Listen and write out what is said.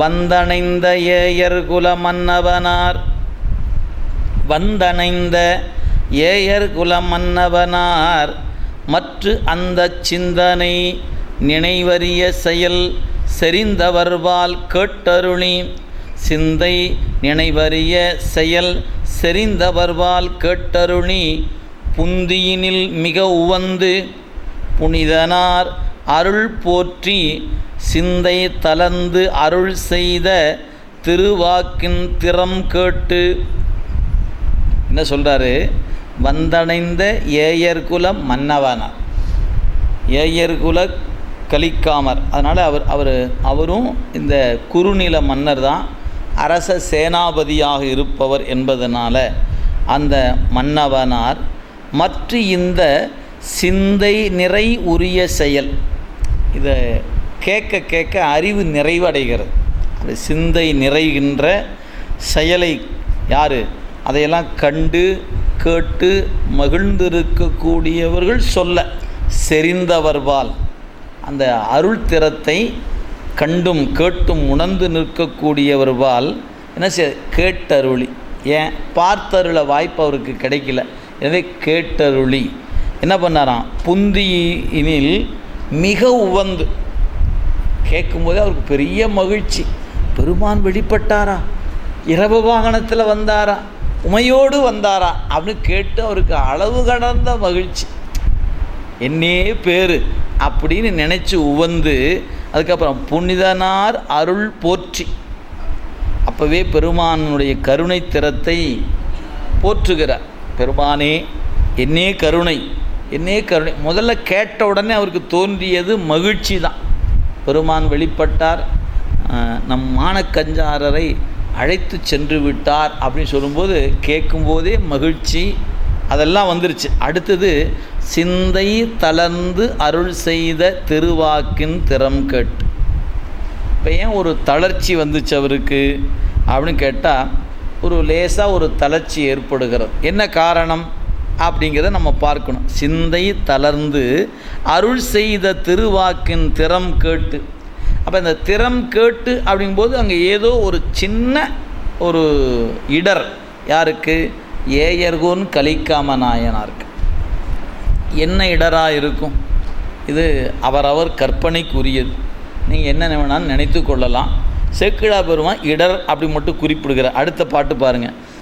வந்தணைந்த ஏயர் குல மன்னவனார் வந்தணைந்த ஏயர் குல மன்னவனார் மற்று அந்த சிந்தனை நினைவறிய செயல் செறிந்தவர்வால் கேட்டருளி. சிந்தை நினைவறிய செயல் செறிந்தவர்வால் கேட்டருணி புந்தியினில் மிக உவந்து புனிதனார் அருள் போற்றி சிந்தை தளர்ந்து அருள் செய்த திருவாக்கின் திறம் கேட்டு. என்ன சொல்கிறாரு வந்தடைந்த ஏயர்குல மன்னவனார் ஏயர்குல கலிக்காமர். அதனால் அவர் அவர் அவரும் இந்த குறுநில மன்னர் தான். அரச சேனாபதியாக இருப்பவர் என்பதனால் அந்த மன்னவனார் மற்ற இந்த சிந்தை நிறை உரிய செயல் இதை கேட்க கேட்க அறிவு நிறைவடைகிறது. அந்த சிந்தை நிறைகின்ற செயலை யார்? அதையெல்லாம் கண்டு கேட்டு மகிழ்ந்திருக்கக்கூடியவர்கள் சொல்ல செறிந்தவர்வால் அந்த அருள் திறத்தை கண்டும் கேட்டும் உணர்ந்து நிற்கக்கூடியவர்வால் என்ன செய்ய கேட்டருளி. ஏன்? பார்த்தருள வாய்ப்பு அவருக்கு கிடைக்கல. எனவே கேட்டருளி. என்ன பண்ணாராம்? புந்தியினில் மிக உவந்து. கேட்கும்போதே அவருக்கு பெரிய மகிழ்ச்சி. பெருமான் வெளிப்பட்டாரா? இரவு வாகனத்தில் வந்தாரா? உமையோடு வந்தாரா? அப்படின்னு கேட்டு அவருக்கு அளவு கடந்த மகிழ்ச்சி. என்னே பேர் அப்படின்னு நினச்சி உவந்து அதுக்கப்புறம் புனிதனார் அருள் போற்றி. அப்போவே பெருமானுடைய கருணை திறத்தை போற்றுகிறார். பெருமானே என்னே கருணை. என்னே கருணை. முதல்ல கேட்ட உடனே அவருக்கு தோன்றியது மகிழ்ச்சி தான். பெருமான் வெளிப்பட்டார். நம் மானக்கஞ்சாரரை அழைத்து சென்று விட்டார் அப்படின்னு சொல்லும்போது கேட்கும்போதே மகிழ்ச்சி அதெல்லாம் வந்துருச்சு. அடுத்தது சிந்தை தளர்ந்து அருள் செய்த திருவாக்கின் திறம் கேட்டு. இப்போ ஏன் ஒரு தளர்ச்சி வந்துச்சு அவருக்கு அப்படின்னு கேட்டால் ஒரு லேசாக ஒரு தளர்ச்சி ஏற்படுகிறது. என்ன காரணம்? அப்படிங்கிறத நம்ம பார்க்கணும். சிந்தை தளர்ந்து அருள் செய்த திருவாக்கின் திறம் கேட்டு. அப்போ இந்த திறம் கேட்டு அப்படிங்கும்போது அங்கே ஏதோ ஒரு சின்ன ஒரு இடர். யாருக்கு? ஏயர்கோன் கலிக்காம நாயனாருக்கு. என்ன இடராக இருக்கும்? இது அவரவர் கற்பனைக்குரியது. நீங்கள் என்ன வேணாலும் நினைத்து கொள்ளலாம். சேக்கிழா பெருமான் இடர் அப்படி மட்டும் குறிப்பிடுகிறார். அடுத்த பாட்டு பாருங்கள்